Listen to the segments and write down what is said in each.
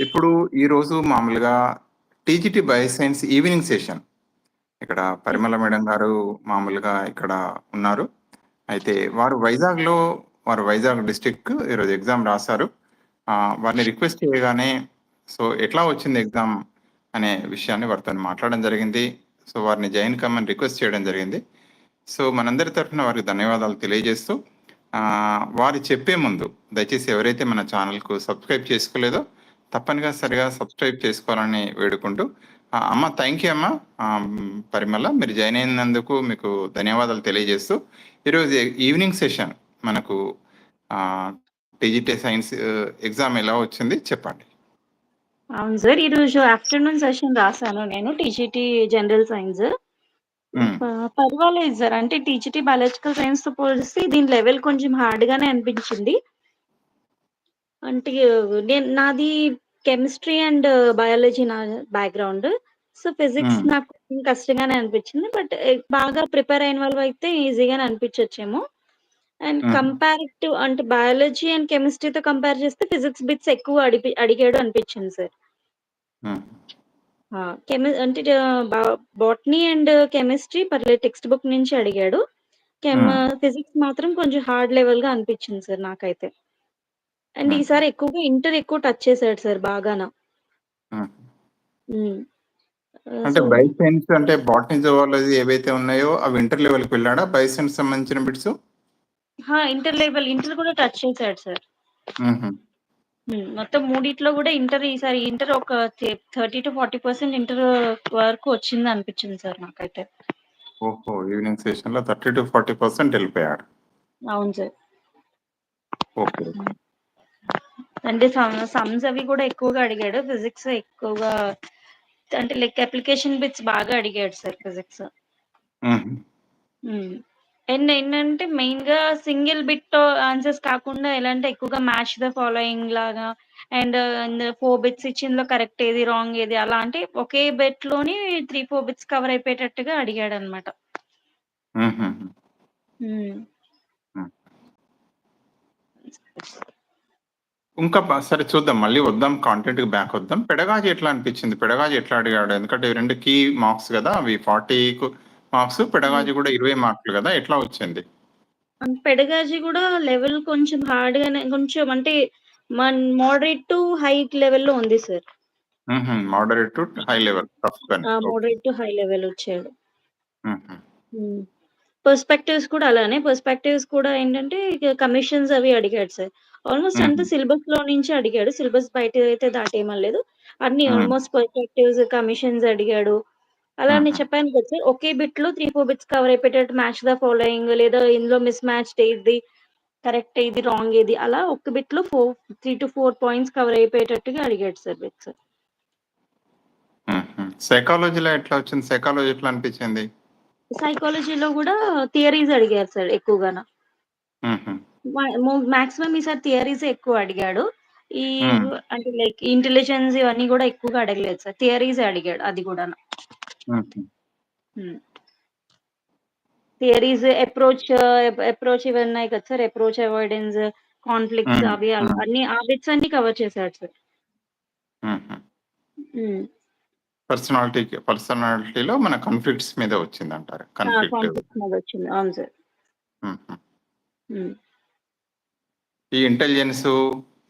ఇప్పుడు ఈరోజు మామూలుగా టీజీటీ బయోసైన్స్ ఈవినింగ్ సెషన్. ఇక్కడ పరిమళ మేడం గారు మామూలుగా ఇక్కడ ఉన్నారు. అయితే వారు వైజాగ్‌లో వారు వైజాగ్ డిస్టిక్ ఈరోజు ఎగ్జామ్ రాశారు వారిని రిక్వెస్ట్ చేయగానే సో, ఎట్లా వచ్చింది ఎగ్జామ్ అనే విషయాన్ని వారితో మాట్లాడడం జరిగింది. సో, వారిని జాయిన్ కమ్మని రిక్వెస్ట్ చేయడం జరిగింది. సో, మనందరి తరఫున వారికి ధన్యవాదాలు తెలియజేస్తూ వారు చెప్పే ముందు దయచేసి ఎవరైతే మన ఛానల్కు సబ్స్క్రైబ్ చేసుకోలేదో తప్పనిగా సరిగా సబ్స్క్రైబ్ చేసుకోవాలని వేడుకుంటూ అమ్మ థ్యాంక్ యూ అమ్మ. పరిమళ మీరు జాయిన్ అయినందుకు మీకు ధన్యవాదాలు తెలియజేస్తూ ఈరోజు ఈవినింగ్ సెషన్ మనకు టీజీటీ సైన్స్ ఎగ్జామ్ ఎలా వచ్చింది చెప్పండి? అవును సార్. ఈరోజు ఆఫ్టర్‌నూన్ సెషన్ రాసాను నేను టీజీటీ జనరల్ సైన్స్. పర్వాలేదు సార్. అంటే టీజీటీ బయాలజికల్ సైన్స్‌తో పోలిస్తే దీని లెవెల్ కొంచెం హార్డ్‌గానే అనిపించింది. అంటే నేను నాది కెమిస్ట్రీ అండ్ బయాలజీ నా బ్యాక్‌గ్రౌండ్. So, physics hmm. నాకు కష్టంగానే అనిపించింది. బట్ ఎ బాగా ప్రిపేర్ అయిన వాళ్ళైతే ఈజీగానే అనిపించొచ్చేమో. అండ్. కంపారిటివ్ అంటే బయాలజీ అండ్ కెమిస్ట్రీతో కంపేర్ చేస్తే ఫిజిక్స్ బిట్స్ ఎక్కువ అడిపి అడిగాడు అనిపించింది సార్. ఆ! కెమి అంటే బోటనీ అండ్ కెమిస్ట్రీ పర్లేదు టెక్స్ట్ బుక్ నుంచి అడిగాడు. ఫిజిక్స్ మాత్రం కొంచెం హార్డ్ లెవెల్‌గా అనిపించింది సార్ నాకైతే. అండ్. ఈసారి ఎక్కువగా ఇంటర్ ఎక్కువ టచ్ చేసాడు సార్ బాగాన. అంటే సో బయోసైన్స్ అంటే బాటనీ, జువాలజీ ఏవైతే ఉన్నాయో అవి ఇంటర్ లెవెల్‌కి వెళ్ళాడా? బయోసైన్స్ సంబంధించిన బిట్స్? ఇంటర్ లెవెల్ ఇంటర్ కూడా టచ్ చేసాడు సార్. మొత్తం మూడిట్లో కూడా ఇంటర్ ఈసారి ఇంటర్ ఒక థె 30-40% ఇంటర్ వరకు వచ్చిందనిపించింది సార్ నాకైతే. ఓహో! ఈవినింగ్ సెషన్‌లో 30-40% ఎళ్ళిపోయాడు. అవును సార్. ఓకే. అంటే సమ్ సమ్స్ అవి కూడా ఎక్కువగా అడిగాడు. ఫిజిక్స్ ఎక్కువగా అంటే లైక్ అప్లికేషన్ బిట్స్ బాగా అడిగాడు సార్ ఫిజిక్స్. అండ్ ఏంటంటే మెయిన్‌గా సింగిల్ బిట్ ఆన్సర్స్ కాకుండా ఎలా అంటే ఎక్కువగా మ్యాచ్ ద ఫాలోయింగ్ లాగా అండ్ 4 బిట్స్ ఇచ్చిందిలో కరెక్ట్ ఏది, రాంగ్ ఏది అలా అంటే ఒకే బిట్‌లోని 3, 4 బిట్స్ కవర్ అయిపోయేటట్టుగా అడిగాడన్నమాట. హుహుహు. హ్మ్. హ్మ్. ఇంకా సరే చూద్దాం. మళ్ళీ వద్దాం కాంటెంట్‌కి బ్యాక్ వద్దాం. పెడగాజీ ఎట్లా అనిపించింది? పెడగాజీ ఎట్లా అడిగాడు? ఎందుకంటే 2 కీ మార్క్స్ గదా! అవి 40కు మార్క్స్. పెడగాజీ కూడా 20 మార్కులు గదా! ఎట్లా వచ్చింది? పెడగాజీ కూడా లెవెల్ కొంచెం హార్డ్‌గానే కొంచెం అంటే మన్ మోడరేట్ టు హై లెవెల్‌లో ఉంది sir. Moderate to high level. Moderate to high level వచ్చాడు. పర్స్పెక్టివ్స్ కూడా అలానే. పర్స్పెక్టివ్స్ కూడా ఏంటంటే కమిషన్స్ అవి అడిగాడు సార్. ఆల్‌మోస్ట్ అంతా హుహు. సిలబస్‌లో నుంచి అడిగాడు. సిలబస్ బయటైతే దాటేమనలేదు. అన్నీ. ఆల్‌మోస్ట్ పర్స్పెక్టివ్స్, కమిషన్స్ అడిగాడు. అలా నేను. చెప్పాను కదా సార్. ఒకే బిట్‌లో 3, 4 బిట్స్ కవర్ అయిపోయేటట్టు మ్యాచ్ ద ఫాలోయింగ్ లేదా ఇందులో మిస్ మ్యాచ్డ్ ఏది, కరెక్ట్ ఏది, రాంగ్ ఏది అలా ఒక్క బిట్‌లో ఫో 3-4 పాయింట్స్ కవర్ అయిపోయేటట్టుగా అడిగాడు సార్ బిట్స్. హుహు. సైకాలజీలో ఎట్లా వచ్చింది? సైకాలజీ ఎట్లా అనిపించింది? సైకాలజీలో కూడా థియరీస్ అడిగారు సార్ ఎక్కువగాన. మో మాక్సిమం ఈసారి థియరీసే ఎక్కువ అడిగాడు. ఈ. అంటే లైక్ ఇంటెలిజెన్స్ ఇవన్నీ కూడా ఎక్కువగా అడగలేదు సార్. థియరీసే అడిగాడు అది. హ్మ్. థియరీస్, అప్రోచ్ అప్రోచ్ ఇవి ఉన్నాయి కదా సార్. Approach avoidance, conflicts. అవి. అన్నీ ఆ బిట్స్ అన్నీ కవర్ చేసాడు సార్. పర్సనాలిటీకి పర్సనాలిటీలో మన కాన్‌ఫ్లిక్ట్స్ మీద. ఆ! కాన్‌ఫ్లిక్ట్. కాన్ఫ్లిక్ట్స్ మీదొచ్చింది. అవును సార్. ఈ ఇంటెలిజెన్సు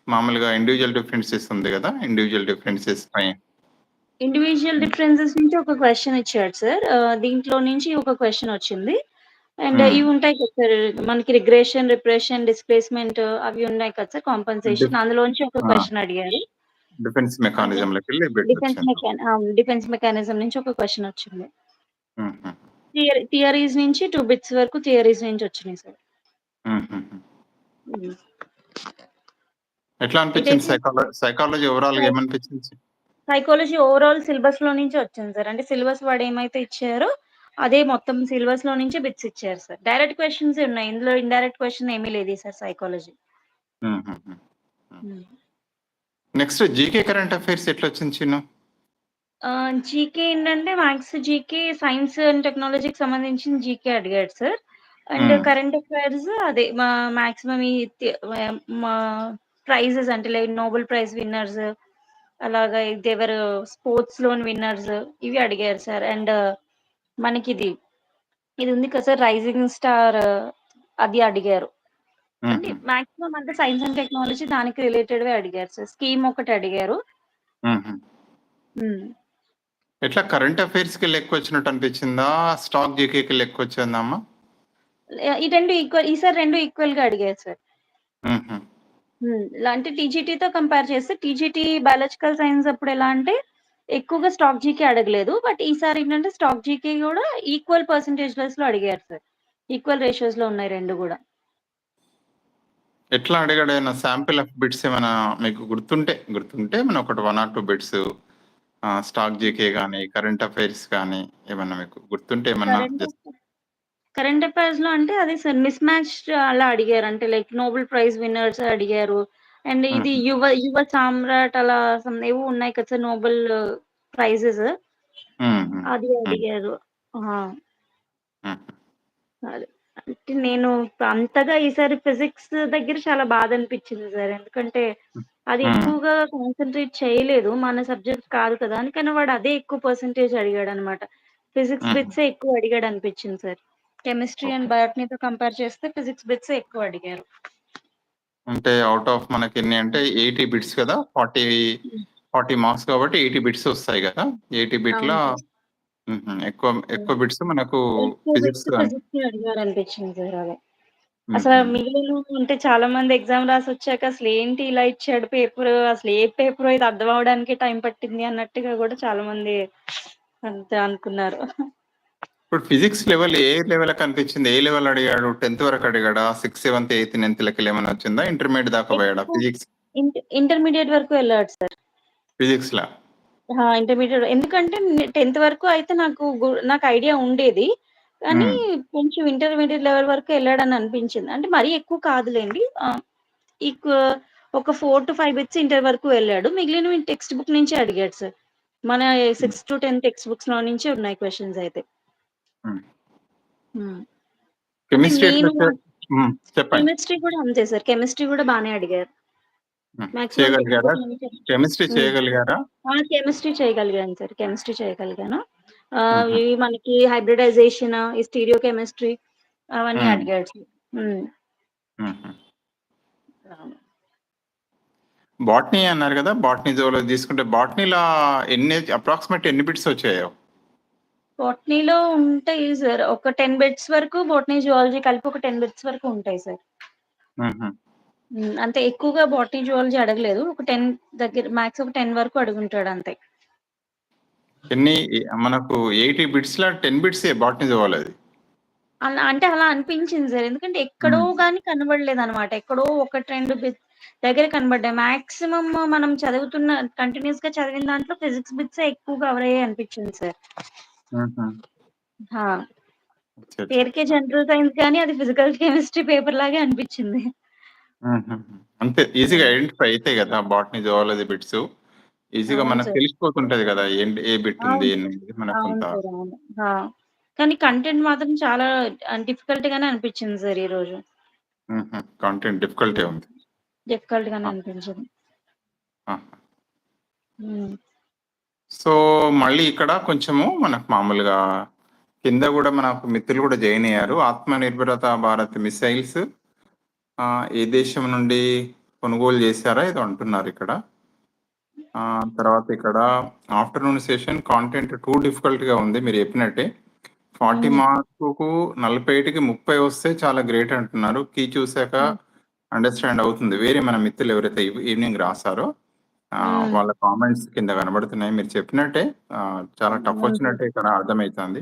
మామూలుగా ఇండివిడ్యువల్ డిఫరెన్సెస్ ఉంది గదా! ఇండివిడ్యువల్ డిఫరెన్సెస్ పై ఇండివిడ్యువల్ హ్మ్. డిఫరెన్సెస్ నుంచి ఒక క్వెషన్ ఇచ్చాడు సార్. దీంట్లో నుంచి ఒక క్వెషన్ వచ్చింది. అండ్. ఇవి ఉంటాయి కదా సార్. మనకి రిగ్రెషన్, రిప్రెషన్, డిస్ప్లేస్‌మెంట్ అవి ఉన్నాయి కదా సార్ కాంపెన్సేషన్. అందులోంచి ఒక! క్వెషన్ అడిగారు. డిఫెన్స్ బిట్ డిఫెన్స్ వచ్చింది. మెకాన్ ఆ! డిఫెన్స్ మెకానిజం నుంచి ఒక క్వెషన్ వచ్చింది. థియరీస్ నుంచి 2 బిట్స్ వరకు థియరీస్ నుంచి వచ్చినాయి సార్. ఎట్లా అనిపించింది సైకాలజీ ఓవరాల్‌గా సై ఏమనిపించింది? సైకాలజీ ఓవరాల్ సిలబస్‌లో నుంచే వచ్చింది సార్. అంటే సిలబస్ వాడు ఏమైతే ఇచ్చారో అదే మొత్తం సిలబస్‌లో నుంచే బిట్స్ ఇచ్చారు సార్. డైరెక్ట్ క్వెషన్సే ఉన్నాయి. ఇందులో ఇండైరెక్ట్ క్వెషన్ ఏమీ లేదు ఈసారి psychology. Next GK current affairs ఎట్లొచ్చింది చిన్ను? ఆహ్, జీకే ఏంటంటే మ్యాథ్స్, జీకే, సైన్స్ అండ్ టెక్నాలజీకి సంబంధించిన జీకే అడిగాడు సార్. అండ్. కరెంట్ అఫైర్స్ అదే మా మాక్సిమం ఈ మా ప్రైజెస్ అంటే లైక్ నోబెల్ ప్రైజ్ విన్నర్స్ అలాగా ఇదెవరు స్పోర్ట్స్‌లోని విన్నర్స్ ఇవి అడిగారు సార్. అండ్ మనకిది ఇది ఉంది కదా సార్ 'రైజింగ్ స్టార్' అది అడిగారు. అంటే. మాక్సిమం అంతా సైన్స్ అండ్ టెక్నాలజీ దానికి రిలేటెడ్‌వే అడిగారు సార్. స్కీమ్ ఒకటి అడిగారు. ఎట్లా కరెంట్ అఫైర్స్‌కి లెక్కొచ్చినట్టు అనిపించిందా? స్టాక్ జీకేకి లెక్కొచ్చిందా అమ్మా? లే ఈ 2 ఈక్వల్ ఈసారి 2 ఈక్వల్‌గా అడిగారు సార్. అంటే టీజీటీతో కంపేర్ చేస్తే టీజీటీ బయాలజికల్ సైన్స్ అప్పుడు ఎలా అంటే ఎక్కువగా స్టాక్ జీకే అడగలేదు. బట్ ఈసారి ఏంటంటే స్టాక్ జీకే గూడా ఈక్వల్ పర్సెంటేజెస్‌లో అడిగారు సార్. ఈక్వల్ రేషియోస్‌లో ఉన్నాయి 2 గూడా. ఎట్లా అడిగాడు ఏమన్నా శాంపిల్ ఆఫ్ బిట్స్ ఏమైనా మీకు గుర్తుంటే, గుర్తుంటే మనం ఒకటి 1 ఆర్ 2 బిట్స్ స్టాక్ జీకే గాని, కరెంట్ అఫైర్స్ గాని ఏమన్నా మీకు గుర్తుంటే ఏమన్నా కరెంట్ జస్ట్ అఫైర్ కరెంట్ అఫైర్స్‌లో అంటే అదే సార్ మిస్ మ్యాచ్ అలా అడిగారు. అంటే లైక్ నోబెల్ ప్రైజ్ విన్నర్స్ అడిగారు. అండ్ ఇది. యువ యువ సామ్రాట్ అలా ఏవో ఉన్నాయి కదా సార్ నోబెల్ ప్రైజెస్. అది. అడిగారు. అదే. అంటే నేను అంతగా ఈసారి ఫిజిక్స్ దగ్గర చాలా బాధనిపించింది సార్. ఎందుకంటే. అది. ఎక్కువగా కాన్సంట్రేట్ చేయలేదు. మన సబ్జెక్ట్ కాదు కదా! అని. కానీ వాడు అదే ఎక్కువ పర్సెంటేజ్ అడిగాడనమాట. ఫిజిక్స్ హుహు. బిట్సే ఎక్కువ అడిగాడనిపించింది సార్. Chemistry and. బయోటనీతో కంపేర్ చేస్తే ఫిజిక్స్ బిట్సే ఎక్కువ అడిగారు. అంటే ఔట్ ఆఫ్ మనకెన్ని అంటే 80 బిట్స్ కదా! 40, హ్మ్. 40 మార్క్స్ కాబట్టి 80 బిట్స్ వస్తాయి గదా! 80 బిట్‌ల అవును ఎక్కువ. ఎక్కువ బిట్స్ మనకు ఎక్కువ ఫిజిక్స్ బిట్స్ అని. ఫిజిక్సే అడిగారనిపించింది సార్ అదే. అసల హుహు. మిగిలినవి అంటే చాలా మంది ఎగ్జామ్ రాసొచ్చాక అసలేంటి ఇలా ఇచ్చాడు పేపరు, అసలు ఏ పేపరో ఇది అర్థం అవ్వడానికే టైం పట్టింది అన్నట్టుగా గూడా చాలా మంది అంతే అనుకున్నారు. ఇప్పుడు ఫిజిక్స్ లెవెల్ ఏ లెవెల్‌కి అనిపించింది? ఏ లెవెల్ అడిగాడు? 10థ్ వరకు అడిగాడా? 6, 7, 8, 9థ్ లెక్కలేమన్నా వచ్చిందా? ఇంటర్మీడియేట్ దాకా పోయాడా ఫిజిక్స్? ఇంట ఇంటర్మీడియేట్ వరకు వెళ్ళాడు సార్. ఫిజిక్స్‌లా? ఆ! ఇంటర్మీడియేట్ ఎందుకంటే 10థ్ వరకు అయితే నాకు నాకు ఐడియా ఉండేది. కానీ. కొంచెం ఇంటర్మీడియేట్ లెవెల్ వరకు ఎళ్ళాడని అనిపించింది. అంటే మరీ ఎక్కువ కాదులెండి. ఆహ్, ఈక్ ఒక 4-5 బిట్స్ ఇంటర్ వరకు వెళ్ళాడు. మిగిలినవి టెక్స్ట్ బుక్ నుంచే అడిగాడు సార్. మన హ్మ్. 6-10 టెక్స్ట్ బుక్స్‌లో నుంచే ఉన్నాయి క్వెషన్స్ అయితే. కెమిస్ట్రీ కూడా అంతే సార్. కెమిస్ట్రీ కూడా బానే అడిగారు. చేయగలిగారా? కెమిస్ట్రీ. చేయగలిగారా? కెమిస్ట్రీ చేయగలిగాను సార్. కెమిస్ట్రీ చేయగలిగాను. ఇవి మనకి హైబ్రిడైజేషన్, ఈ స్టీరియో కెమిస్ట్రీ అవన్నీ. అడిగాడు. బోటనీ అన్నారు గదా! బోటనీ, జువాలజీ తీసుకుంటే బోటనీలా ఎన్ని అప్రాక్సిమేట్ ఎన్ని బిట్స్ వచ్చాయో? బోటనీలో ఉంటాయి సార్. ఒక 10 బిట్స్ వరకు బోటనీ, జువాలజీ కలిపి ఒక 10 బిట్స్ వరకు ఉంటాయి సార్. అంతే ఎక్కువగా బోటనీ, జువాలజీ అడగలేదు. ఒక 10 దగ్గర మాక్స్ ఒక 10 వరకు అడుగుంటాడు అంతే. ఎన్ని మనకు 80 బిట్స్‌లా 10 బిట్సే బోటనీ, జువాలజీ. అలా అంటే అలా అనిపించింది సార్. ఎందుకంటే ఎక్కడో హ్మ్. గాని కనబడలేదనమాట. ఎక్కడో 1, 2 బిట్స్ దగ్గర కనబడ్డాయి. మాక్సిమం మనం చదువుతున్న కంటిన్యూయస్‌గా చదివిన దాంట్లో ఫిజిక్స్ బిట్సే ఎక్కువ కవర్ అయ్యాయి అనిపించింది సార్. పేరుకే జనరల్ సైన్స్ కానీ అది ఫిజికల్ కెమిస్ట్రీ పేపర్ లాగే అనిపించింది. అంతే ఈజీగా. ఐడెంటిఫై అయితాయి గదా! Botany, zoology bits. ఈజీగా అవును మనకు సార్. తెలిసిపోతుంటది గదా! ఏంటి ఏ బిట్ ఉంది అవును సార్. అనేది మనకు కొంత అవును సార్. అవును. ఆ! కానీ కంటెంట్ మాత్రం చాలా ఆహ్, డిఫికల్ట్ గానే అనిపించింది సార్ ఈరోజు. హుహు. కంటెంట్ డిఫికల్టే. ఉంది. డిఫికల్ట్ గానే ఆ! అనిపించింది. ఆహా! హ్మ్. సో, మళ్ళీ ఇక్కడ కొంచెము మనకు మామూలుగా కింద గూడా మనకు మిత్రులు గూడా జాయిన్ అయ్యారు. ఆత్మనిర్భరత భారత్ మిసైల్స్ ఏ దేశం నుండి కొనుగోలు చేశారా ఏదో అంటున్నారిక్కడ. ఆహ్, తర్వాత ఇక్కడ ఆఫ్టర్‌నూన్ సెషన్ కాంటెంట్ టూ డిఫికల్ట్‌గా ఉంది మీరు చెప్పినట్టే. 40 హ్మ్. మార్కుకు 45కి 30 వస్తే చాలా గ్రేట్ అంటున్నారు. కీ చూసాక. అండర్‌స్టాండ్ అవుతుంది. వేరే మన మిత్రులు ఎవరైతే ఈవ్ ఈవినింగ్ రాసారో. వాళ్ళ కామెంట్స్ కింద కనబడుతున్నాయి. మీరు చెప్పినట్టే చాలా టఫ్. వచ్చినట్టే ఇక్కడ అర్థమైతాంది.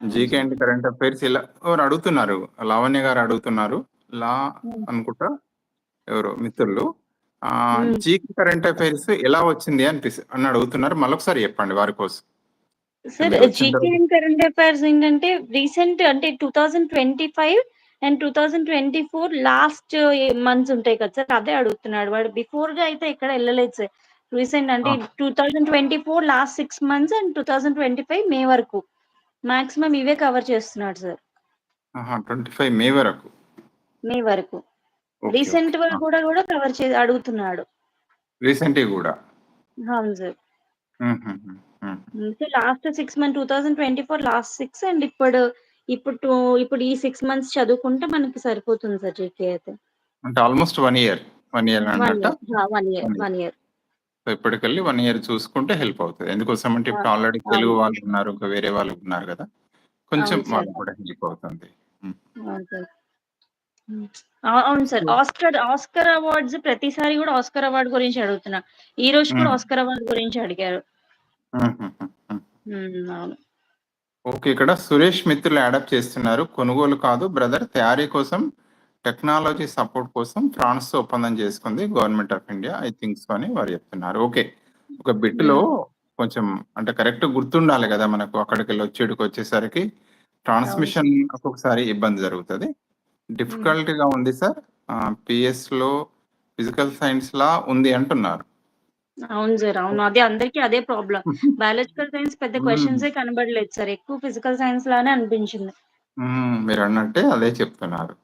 అవును జీకే. అండ్ కరెంట్ అఫైర్స్ ఇలా ఎవరో అడుగుతున్నారు. లావణ్య గారు అడుగుతున్నారు. లా. అనుకుంటా ఎవరో మిత్రులు. జీకే కరెంట్ అఫైర్స్ ఎలా వచ్చింది అనిపిస్ అని అడుగుతున్నారు. మళ్ళొకసారి చెప్పండి వారి కోసం. Sir GK and current affairs ఏంటంటే రీసెంట్ అంటే 2025 అండ్ 2024 లాస్ట్ ఎ మంత్స్ ఉంటాయి కదా సార్! అదే అడుగుతున్నాడు. వాడు బిఫోర్‌గా అయితే ఎక్కడ ఎళ్ళలేదు సార్. రీసెంట్ అంటే ఆ! 2024 లాస్ట్ 6 మంత్స్ అండ్ 2025 మే వరకు. మాక్సిమం ఇవే కవర్ చేస్తున్నాడు సార్. ఆహా! 25 మే వరకు. మే వరకు. రీసెంట్‌వి ఆ! కూడా కూడా కవర్ చే అడుగుతున్నాడు. రీసెంట్‌వి గూడా. అవును సార్. హుహుహు. హ్మ్. So, last 6 month 2024 last 6 and ఇప్పుడు ఇప్పుడు టూ ఇప్పుడు ఈ 6 మంత్స్ చదువుకుంటే మనకి సరిపోతుంది సార్ జీకే అయితే. అంటే almost 1 year. 1 year 1 అన్నట్టా? Year. 1 year. 1 year. 1 year. So, ఇప్పటికెళ్ళి 1 year చూసుకుంటే హెల్ప్ అవుతది. ఎందుకోసమంటే ఆ! ఇప్పుడు ఆల్రెడీ తెలుగు. వాళ్ళు ఉన్నారు. ఇంకా వేరే వాళ్ళు ఉన్నారు గదా! కొంచెం. వాళ్ళకి కూడా హెల్ప్ అవుతుంది. అవును సార్. ఆస్కర్ ఆస్కర్ అవార్డ్స్ ప్రతిసారి గూడా ఆస్కర్ అవార్డ్ గురించి అడుగుతున్నా. ఈ రోజు కూడా. ఆస్కర్ అవార్డ్ గురించి అడిగారు. అవును. ఓకే. ఇక్కడ సురేష్ మిత్రులు యాడప్ చేస్తున్నారు. కొనుగోలు కాదు బ్రదర్ తయారీ కోసం టెక్నాలజీ సపోర్ట్ కోసం ఫ్రాన్స్‌తో ఒప్పందం చేసుకుంది government of India. I think so అని వారు చెప్తున్నారు. ఓకే. ఒక బిట్‌లో. కొంచెం అంటే కరెక్ట్‌గా గుర్తుండాలి గదా! మనకు అక్కడికెళ్ళి వచ్చేటికొచ్చేసరికి అవును ట్రాన్స్‌మిషన్ సార్. ఒక్కొక్కసారి ఇబ్బంది జరుగుతది. డిఫికల్ట్‌గా ఉంది సార్. ఆహ్, పీఎస్‌లో ఫిజికల్ సైన్స్‌లా ఉంది అంటున్నారు. అవును సార్. అవును. అదే అందరికి అదే ప్రాబ్లమ్. బయాలజికల్ సైన్స్ పెద్ద. క్వెషన్సే కనబడలేదు సార్. ఎక్కువ ఫిజికల్ సైన్స్ లానే అనిపించింది. హ్మ్. మీరన్నట్టే అదే చెప్తున్నారు.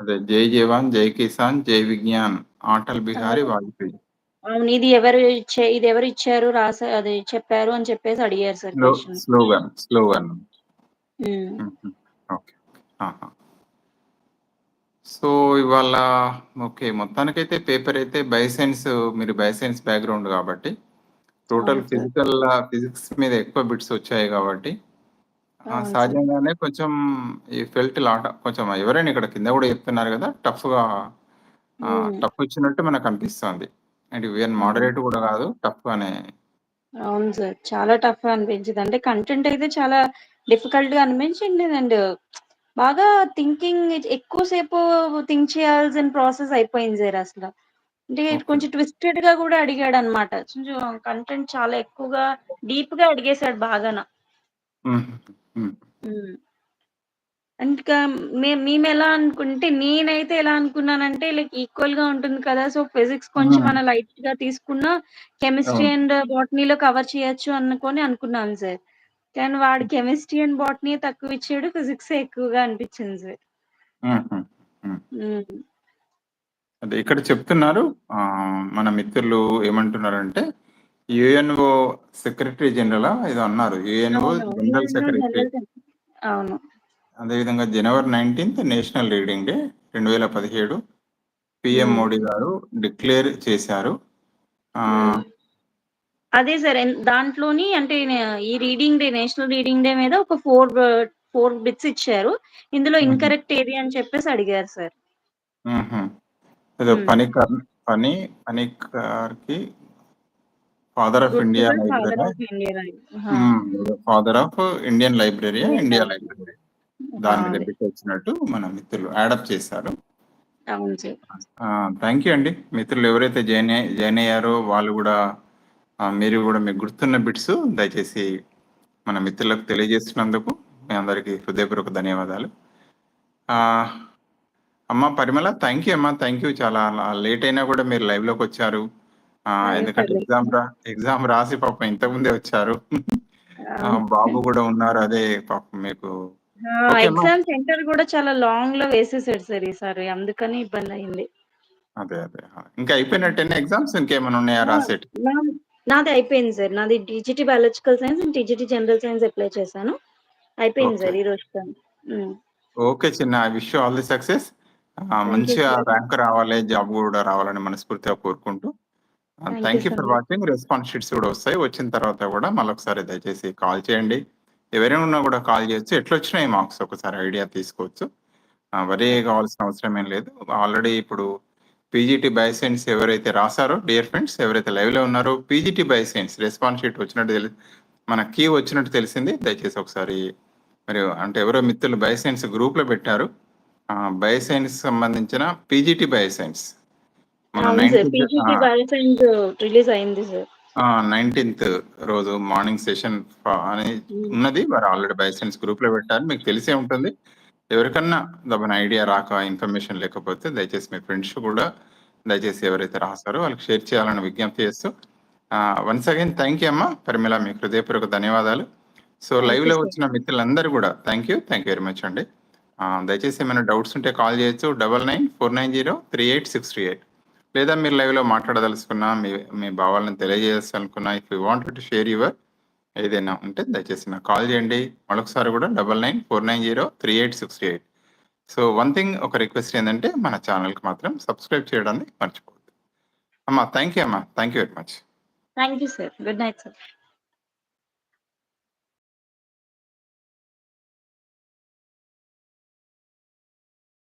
అదే 'జై జవాన్, జై కిసాన్, జై విజ్ఞాన్' అటల్ బిహారీ. వాజ్పేయి. అవును. ఇది ఎవరు ఇచ్చే ఇది ఎవరు ఇచ్చారు రాసా అది చెప్పారు అని చెప్పేసి అడిగారు sir. Slogan. Slogan. Okay. So, ఇవాళ ఓకే. మొత్తానికైతే పేపర్ అయితే బయోసైన్స్ మీరు బయోసైన్స్ బ్యాక్‌గ్రౌండ్ గాబట్టి టోటల్. ఫిజికల్ ఫిజిక్స్ మీద ఎక్కువ బిట్స్ వచ్చాయి సార్. సహజంగానే కొంచెం ఈ ఫెల్ట్ లాట్ కొంచెం ఎవరైనా ఇక్కడ కింద గూడా చెప్తున్నారు గదా! టఫ్‌గా. టఫ్ ఇచ్చినట్టు మనకనిపిస్తోంది. అండ్ ఈవెన్ అవును. మోడరేట్ గూడా గాదు. టఫ్‌గానే అవును సార్. చాలా టఫ్‌గా అనిపించింది. అంటే కంటెంట్ అయితే చాలా డిఫికల్ట్‌గా అనిపించింది. అండ్ బాగా థింకింగ్ ఎక్కువ సేపు థింక్ చేయాల్సిన ప్రాసెస్ అయిపోయింది సార్ అసల. అంటే. కొంచెం ట్విస్టెడ్‌గా గూడా అడిగాడన్నమాట. కొంచెం కంటెంట్ చాలా ఎక్కువగా డీప్‌గా అడిగేసాడు బాగాన. హుహు. హ్మ్. హ్మ్. ఇంకా మే మేమెలా అనుకుంటే నేనైతే ఎలా అనుకున్నానంటే లైక్ ఈక్వల్‌గా ఉంటుంది కదా! సో, ఫిజిక్స్ కొంచెం హ్మ్. అన్నా లైట్‌గా తీసుకున్నా కెమిస్ట్రీ. అండ్ బోటనీలో కవర్ చేయొచ్చు అనుకోని అనుకున్నాను సార్. కానీ వాడు కెమిస్ట్రీ అండ్ బోటనీ తక్కువిచ్చాడు. ఫిజిక్సే ఎక్కువగా అనిపించింది. అదే ఇక్కడ చెప్తున్నారు. మన మిత్రులు ఏమంటున్నారంటే యూఎన్ఓ సెక్రటరీ జనరలా ఏదో అన్నారు. యూఎన్ఓ. General secretary. అవును. అదేవిధంగా జనవరి 19థ్ national reading day 2017 PM hmm. Modi గారు డిక్లేర్ చేశారు. అదే సార్. దాంట్లోని అంటే ఈ reading day, national reading day మీద ఒక 4 వ 4 బిట్స్ ఇచ్చారు. ఇందులో. ఇన్‌కరెక్ట్ ఏది అని చెప్పేసి అడిగారు సార్. పనికర్ పని పనికర్‌కి father of India father library of Indian? Indian India library. Library. దాని మీద వచ్చినట్టు మన మిత్రులు యాడప్ చేశారు. థాంక్ యూ అండి. మిత్రులు ఎవరైతే జాయిన్ జాయిన్ అయ్యారో వాళ్ళు ఆహ్, మీరు గూడా మీకు గుర్తున్న బిట్స్ దయచేసి మన మిత్రులకు తెలియజేస్తున్నందుకు మీ అందరికీ హృదయపూర్వక ధన్యవాదాలు. అమ్మ పరిమళ థాంక్ యూ అమ్మ. Thank you. చాలా ల లేట్ అయినా గూడా మీరు లైవ్‌లోకొచ్చారు. ఆహ్, అయ్యో! ఎందుకంటే ఎగ్జామ్. రా ఎగ్జామ్ రాసి పాపం ఇంతకుముందే వచ్చారు. బాబు గూడా ఉన్నారు. అదే పాపం మీకు. ఎగ్జామ్ సెంటర్ గూడా చాలా లాంగ్‌లో వేసేసాడు సార్ ఈసారి. అందుకని ఇబ్బందయింది. అదే. అదే. ఆ! ఇంకా అయిపోయినట్టేనా ఎగ్జామ్స్ ఇంకేమైనా ఉన్నాయా ఆ! నాది అయిపోయింది సార్. నాది TGT biological science and TGT general science apply చేశాను. అయిపోయింది. సార్ ఈ. హ్మ్. ఓకే చిన్న. I wish you all the success. మంచిగా. ర్యాంక్ రావాలి. జాబ్ గూడా రావాలని మనస్ఫూర్తిగా కోరుకుంటూ thank you for. Watching. Response sheets గూడా వస్తాయి. వచ్చిన తర్వాత గూడా మళ్ళొకసారి దయచేసి కాల్ చేయండి. ఎవరైనా ఉన్నా గూడా కాల్ చేయొచ్చు. ఎట్లొచ్చినాయి మార్క్స్ ఒకసారి ఐడియా తీసుకోవచ్చు. వరీ. కావాల్సిన అవసరం ఏం లేదు. ఆల్రెడీ ఇప్పుడు పీజీటీ బయోసైన్స్ ఎవరైతే రాసారో డియర్ ఫ్రెండ్స్ ఎవరైతే లైవ్‌లో ఉన్నారో పీజీటీ బయోసైన్స్ రెస్పాన్స్ షీట్ వచ్చినట్టు తెలి మన కీ వచ్చినట్టు తెలిసింది. దయచేసి ఒకసారి మరి అంటే ఎవరో మిత్రులు బయోసైన్స్ గ్రూప్‌లో పెట్టారు. బయోసైన్స్ సంబంధించిన పీజీటీ బయోసైన్స్. మన అవును సార్. 19థ్ ఆ! పీజీటీ బయో సైన్స్ రిలీజ్ అయింది సార్. ఆ! 19థ్ రోజు మార్నింగ్ సెషన్ అని. ఉన్నది. వారు ఆల్రెడీ బయోసైన్స్ గ్రూప్‌లో పెట్టారు. మీకు తెలిసే ఉంటుంది. ఎవరికన్నా దబన ఐడియా రాక, ఇన్ఫర్మేషన్ లేకపోతే దయచేసి మీ ఫ్రెండ్స్ కూడా దయచేసి ఎవరైతే రాసారో వాళ్ళకి షేర్ చేయాలని విజ్ఞప్తి చేస్తూ వన్స్ అగైన్ థాంక్ యూ అమ్మ. పరిమళ మీకు హృదయపూర్వక ధన్యవాదాలు. సో, లైవ్‌లో సార్. వచ్చిన మిత్రులందరూ గూడా thank you. Thank you very much అండి. దయచేసి ఏమైనా డౌట్స్ ఉంటే కాల్ చేయొచ్చు. 9949038638 లేదా మీరు లైవ్‌లో మాట్లాడదలుచుకున్నా, మీ మీ భావాలను తెలియజేయాలనుకున్నా, if you want to share your ఏదైనా ఉంటే దయచేసి నాకు కాల్ చేయండి. మరొకసారి కూడా 9949038868 సో, వన్ థింగ్ ఒక రిక్వెస్ట్ ఏంటంటే మన ఛానల్కి మాత్రం సబ్స్క్రైబ్ చేయడాన్ని మర్చిపోవద్దు. అమ్మా! థ్యాంక్ యూ అమ్మా. Thank you very much. Thank you sir. Good night sir.